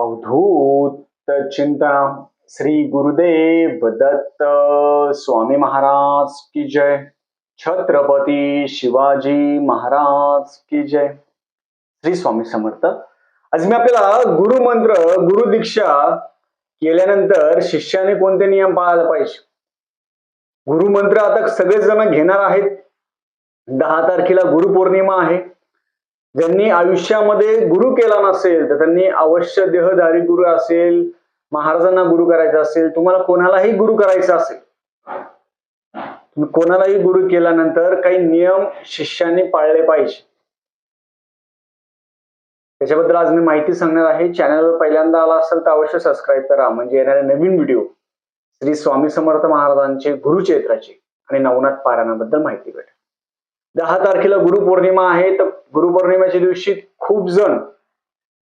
अवधूत चिंतना श्री गुरुदेव दत्त स्वामी महाराज की जय। छत्रपती शिवाजी महाराज की जय। श्री स्वामी समर्थ। आज मी आपल्याला गुरुमंत्र गुरु दीक्षा केल्यानंतर शिष्याने कोणते नियम पाळायला पाहिजे? गुरुमंत्र आता सगळेच जण घेणार आहेत. दहा तारखेला गुरुपौर्णिमा आहे. ज्यांनी आयुष्यामध्ये गुरु केला नसेल तर त्यांनी अवश्य देहधारी गुरु असेल महाराजांना गुरु करायचा असेल तुम्हाला कोणालाही गुरु करायचा असेल. तुम्ही कोणालाही गुरु केल्यानंतर काही नियम शिष्याने पाळले पाहिजे. त्याच्याबद्दल आज मी माहिती सांगणार आहे. चॅनलवर पहिल्यांदा आला असेल तर अवश्य सबस्क्राईब करा. म्हणजे येणारे नवीन व्हिडिओ श्री स्वामी समर्थ महाराजांचे गुरुचेत्राचे आणि नवनाथ पारायणाबद्दल माहिती भेटेल. दहा तारखेला गुरुपौर्णिमा आहे तर गुरुपौर्णिमेच्या दिवशी खूप जण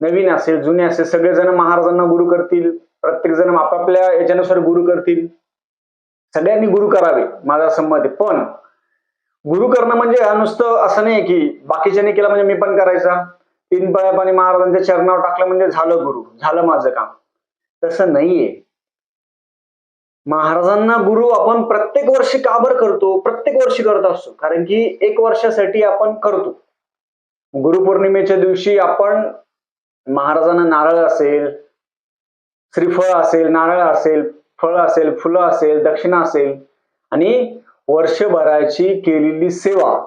नवीन असेल जुने असेल सगळेजण महाराजांना गुरु करतील प्रत्येक जण आपापल्या याच्यानुसार गुरु करतील. सगळ्यांनी गुरु करावे माझा संमत आहे. पण गुरु करणं म्हणजे हा नुसतं असं नाही की बाकीच्याने केलं म्हणजे मी पण करायचा. तीन पळ्या पाणी महाराजांच्या चरणावर टाकलं म्हणजे झालं गुरु झालं माझं काम. तसं नाहीये. महाराजांना गुरु आपण प्रत्येक वर्षी काबर करतो? प्रत्येक वर्षी करत असतो. कारण की एक वर्षासाठी आपण करतो. गुरुपौर्णिमेच्या दिवशी आपण महाराजांना नारळ असेल श्रीफळ असेल नारळ असेल फळ असेल फुलं असेल दक्षिणा असेल आणि वर्षभराची केलेली सेवा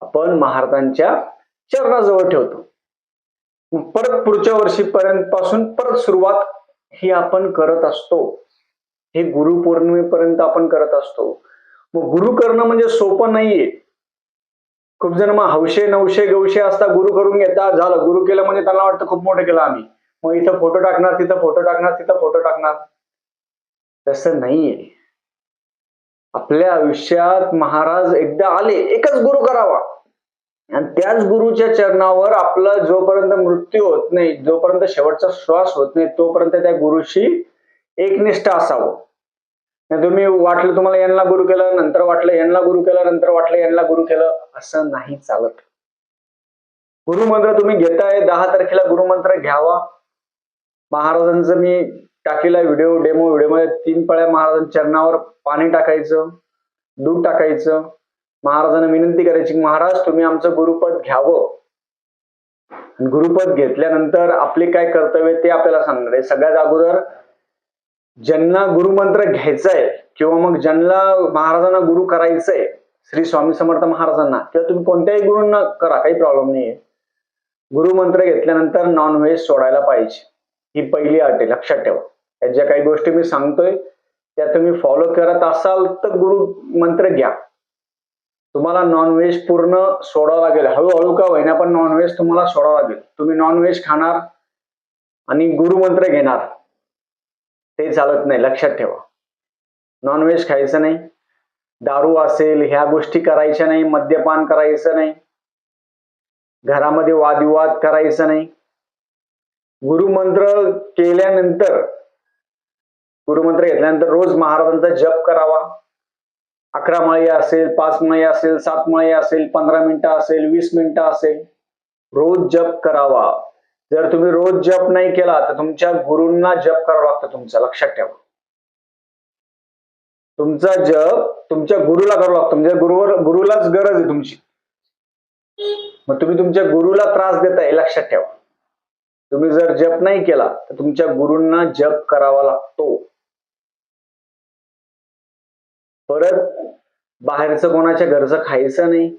आपण महाराजांच्या चरणाजवळ ठेवतो. परत पुढच्या वर्षीपर्यंत पासून परत सुरुवात ही आपण करत असतो. हे गुरुपौर्णिमेपर्यंत आपण करत असतो. मग गुरु करणं म्हणजे सोपं नाहीये. खूप जण मग हौशे नवशे गवशे असता गुरु करून घेता. झालं गुरु केलं म्हणजे त्यांना वाटतं खूप मोठं केलं आम्ही. मग इथं फोटो टाकणार तिथं फोटो टाकणार तिथं फोटो टाकणार. तसं नाहीये. आपल्या आयुष्यात महाराज एकदा आले एकच गुरु करावा. आणि त्याच गुरुच्या चरणावर आपला जोपर्यंत मृत्यू होत नाही जोपर्यंत शेवटचा श्वास होत नाही तोपर्यंत त्या गुरुशी एकनिष्ठ असावं. नाही तुम्ही वाटलं तुम्हाला यांना गुरु केलं नंतर वाटलं यांना गुरु केलं नंतर वाटलं यांना गुरु केलं असं नाही चालत. गुरुमंत्र तुम्ही घेताय दहा तारखेला गुरुमंत्र घ्यावा. महाराजांचं मी टाकेला व्हिडिओ डेमो व्हिडिओमध्ये तीन पळ्या महाराजांच्या चरणावर पाणी टाकायचं दूध टाकायचं. महाराजांना विनंती करायची महाराज तुम्ही आमचं गुरुपद घ्यावं. गुरुपद घेतल्यानंतर आपले काय कर्तव्य ते आपल्याला सांगणार आहे. सगळ्यात अगोदर ज्यांना गुरुमंत्र घ्यायचाय किंवा मग ज्यांना महाराजांना गुरु करायचंय श्री स्वामी समर्थ महाराजांना किंवा तुम्ही कोणत्याही गुरूंना करा काही प्रॉब्लेम नाहीये. गुरुमंत्र घेतल्यानंतर नॉनव्हेज सोडायला पाहिजे. ही पहिली अट आहे लक्षात ठेवा. या ज्या काही गोष्टी मी सांगतोय त्या तुम्ही फॉलो करत असाल तर गुरु मंत्र घ्या. तुम्हाला नॉनव्हेज पूर्ण सोडावं लागेल. हळूहळू का होईना पण नॉनव्हेज तुम्हाला सोडावं लागेल. तुम्ही नॉनव्हेज खाणार आणि गुरुमंत्र घेणार. ते चालत नाही लक्षात ठेवा. नॉनव्हेज खायचं नाही. दारू असेल ह्या गोष्टी करायच्या नाही मद्यपान करायचं नाही. घरामध्ये वादविवाद करायचं नाही. गुरुमंत्र केल्यानंतर गुरुमंत्र घेतल्यानंतर रोज महाराजांचा जप करावा. अकरा मळे असेल पाच मळे असेल सात मळे असेल पंधरा मिनिटं असेल वीस मिनिटं असेल रोज जप करावा. जर तुम्ही रोज जप नाही केला तर तुमच्या गुरूंना जप करावा लागतं तुमचा. लक्षात ठेवा. तुमचा जप तुमच्या गुरुला करावा लागतो. म्हणजे गुरुवर गुरुलाच गरज आहे तुमची. मग तुम्ही तुमच्या गुरुला त्रास देताय लक्षात ठेवा. तुम्ही जर जप नाही केला तर तुमच्या गुरुंना जप करावा लागतो. परत बाहेरचं कोणाच्या घरचं खायचं नाही.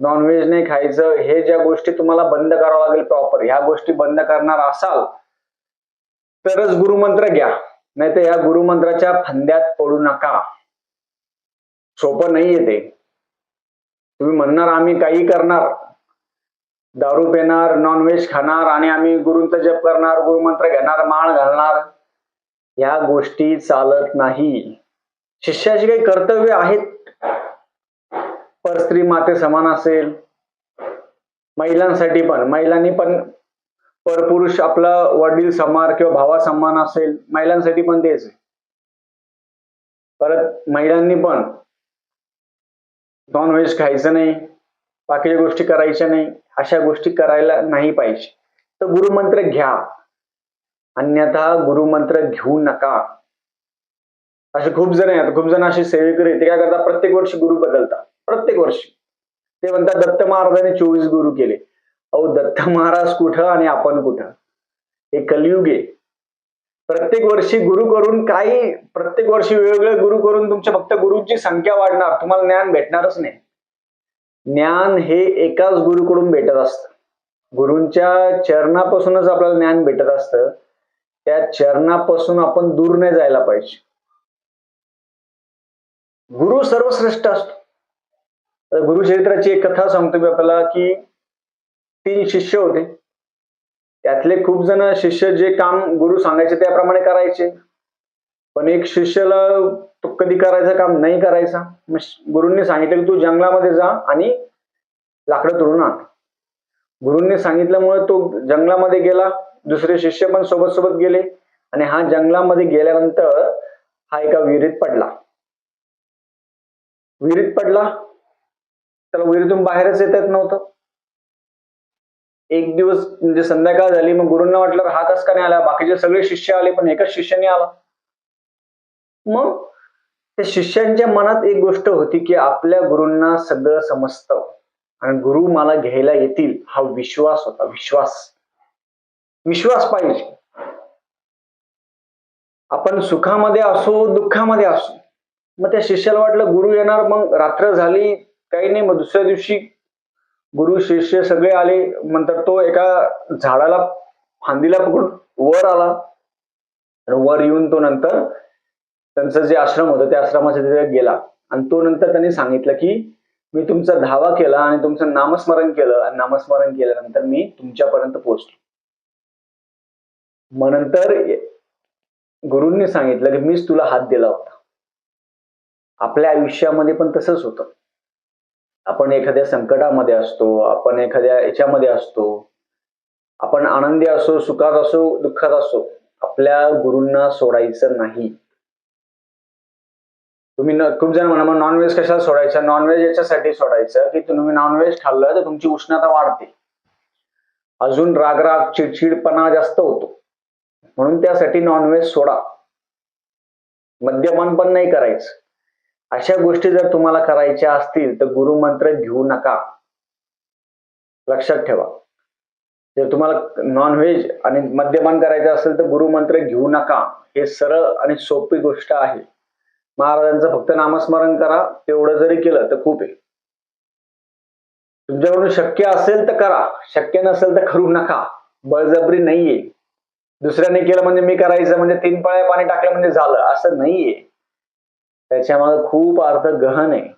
नॉनव्हेज नाही खायचं हे ज्या गोष्टी तुम्हाला बंद करावं लागेल प्रॉपर ह्या गोष्टी बंद करणार असाल तरच गुरुमंत्र घ्या. नाही तर या गुरुमंत्राच्या फंद्यात पडू नका. सोपं नाहीये ते. तुम्ही म्हणणार आम्ही काही करणार. दारू पेणार नॉनव्हेज खाणार आणि आम्ही गुरूंचा जप करणार गुरुमंत्र घेणार माळ घालणार. ह्या गोष्टी चालत नाही. शिष्याची काही कर्तव्य आहेत. पर स्त्री माते समान असेल. महिलांसाठी पण महिलांनी पण पर पुरुष आपला वडील समान किंवा भावा समान असेल महिलांसाठी पण तेच आहे. परत महिलांनी पण नॉन व्हेज खायचं नाही बाकीच्या गोष्टी करायच्या नाही अशा गोष्टी करायला नाही पाहिजे. तर गुरुमंत्र घ्या. अन्यथा गुरुमंत्र घेऊ नका. असे खूप जण आहेत खूप जण असे सेवेकरी ते काय करतात प्रत्येक वर्षी गुरु बदलतात. प्रत्येक वर्षी. ते म्हणतात दत्त महाराजांनी चोवीस गुरु केले. अहो दत्त महाराज कुठं आणि आपण कुठं? हे कलियुग आहे. प्रत्येक वर्षी गुरु करून काही प्रत्येक वर्षी वेगवेगळे गुरु करून तुमच्या फक्त गुरुची संख्या वाढणार. तुम्हाला ज्ञान भेटणारच नाही. ज्ञान हे एकाच गुरुकडून भेटत असतं. गुरूंच्या चरणापासूनच आपल्याला ज्ञान भेटत असतं. त्या चरणापासून आपण दूर नाही जायला पाहिजे. गुरु सर्वश्रेष्ठ असतो. गुरुचरित्राची एक कथा सांगतो मी आपल्याला की तीन शिष्य होते. त्यातले खूप जण शिष्य जे काम गुरु सांगायचे त्याप्रमाणे करायचे. पण एक शिष्याला तो कधी करायचं काम नाही करायचा. गुरुंनी सांगितलं की तू जंगलामध्ये जा आणि लाकडं तोडून आण. गुरुंनी सांगितल्यामुळे तो जंगलामध्ये गेला. दुसरे शिष्य पण सोबत सोबत गेले आणि हा जंगलामध्ये गेल्यानंतर हा एका विहिरीत पडला. विहिरीत पडला. त्याला विहिरीतून बाहेरच येता येत नव्हतं. एक दिवस म्हणजे संध्याकाळ झाली मग गुरुंना वाटलं हा कस का नाही आला? बाकीचे सगळे शिष्य आले पण एकच शिष्य नाही आला. मग त्या शिष्यांच्या मनात एक गोष्ट होती की आपल्या गुरूंना सगळं समजतं. आणि गुरु मला घ्यायला येतील हा विश्वास होता विश्वास. विश्वास पाहिजे. आपण सुखामध्ये असो दुःखामध्ये असो. मग त्या शिष्याला वाटलं गुरु येणार मग रात्र झाली काही नाही मग दुसऱ्या दिवशी गुरु शिष्य सगळे आले. नंतर तो एका झाडाला फांदीला पकडून वर आला. वर येऊन तो नंतर त्यांचं जे आश्रम होतं त्या आश्रमाच्या तिथे गेला. आणि तो नंतर त्यांनी सांगितलं की मी तुमचा धावा केला आणि तुमचं नामस्मरण केलं. आणि नामस्मरण केल्यानंतर मी तुमच्यापर्यंत पोहोचलो. मग नंतर गुरूंनी सांगितलं की मीच तुला हात दिला होता. आपल्या आयुष्यामध्ये पण तसंच होतं. आपण एखाद्या संकटामध्ये असतो आपण एखाद्या याच्यामध्ये असतो आपण आनंदी असो सुखात असो दुःखात असो आपल्या गुरूंना सोडायचं नाही. तुम्ही खूप जण म्हणा मग नॉनव्हेज कशाला सोडायचं? नॉनव्हेज याच्यासाठी सोडायचं की तुम्ही नॉनव्हेज खाल्लं तर तुमची उष्णता वाढते. अजून रागराग चिडचिडपणा जास्त होतो. म्हणून त्यासाठी नॉनव्हेज सोडा. मद्यपान पण नाही करायचं. अशा गोष्टी जर तुम्हाला करायच्या असतील तर गुरुमंत्र घेऊ नका. लक्षात ठेवा. जर तुम्हाला नॉनव्हेज आणि मद्यपान करायचं असेल तर गुरुमंत्र घेऊ नका. हे सरळ आणि सोपी गोष्ट आहे. महाराजांचं फक्त नामस्मरण करा. तेवढं जरी केलं तर खूप आहे. तुमच्याकडून शक्य असेल तर करा. शक्य नसेल तर करू नका. बळजबरी नाहीये. दुसऱ्याने केलं म्हणजे मी करायचं म्हणजे तीन पळ्या पाणी टाकलं म्हणजे झालं. असं नाहीये. त्याच्यामागे खूप अर्थ गहन आहे.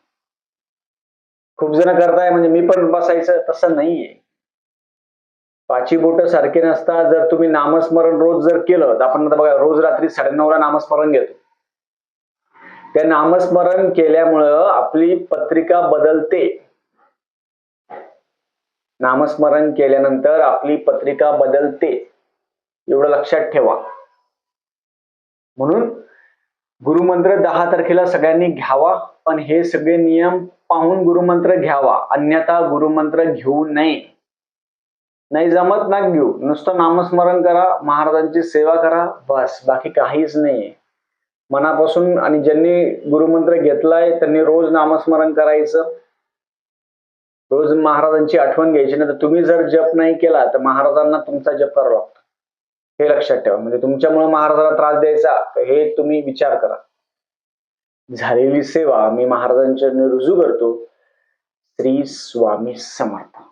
खूप जण करताय म्हणजे मी पण बसायचं तसं नाहीये. पाची बोट सारखे नसतात जर तुम्ही नामस्मरण रोज जर केलं तर आपण आता बघा रोज रात्री साडेनऊला नामस्मरण घेतो. त्या नामस्मरण केल्यामुळं आपली पत्रिका बदलते. नामस्मरण केल्यानंतर आपली पत्रिका बदलते. एवढं लक्षात ठेवा. म्हणून गुरुमंत्र दहा तारखेला सगळ्यांनी घ्यावा पण हे सगळे नियम पाहून गुरुमंत्र घ्यावा. अन्यथा गुरुमंत्र घेऊ नये. नाही जमत ना घेऊ. नुसतं नामस्मरण करा महाराजांची सेवा करा बस. बाकी काहीच नाही मनापासून आणि ज्यांनी गुरुमंत्र घेतलाय त्यांनी रोज नामस्मरण करायचं. रोज महाराजांची आठवण घ्यायची नाही तर तुम्ही जर जप नाही केला तर महाराजांना तुमचा जप करावा. लागतो हे लक्षात ठेवा. म्हणजे तुमच्यामुळे महाराजाला त्रास द्यायचा हे तुम्ही विचार करा. झालेली सेवा मी महाराजांच्या रुजू करतो. श्री स्वामी समर्थ.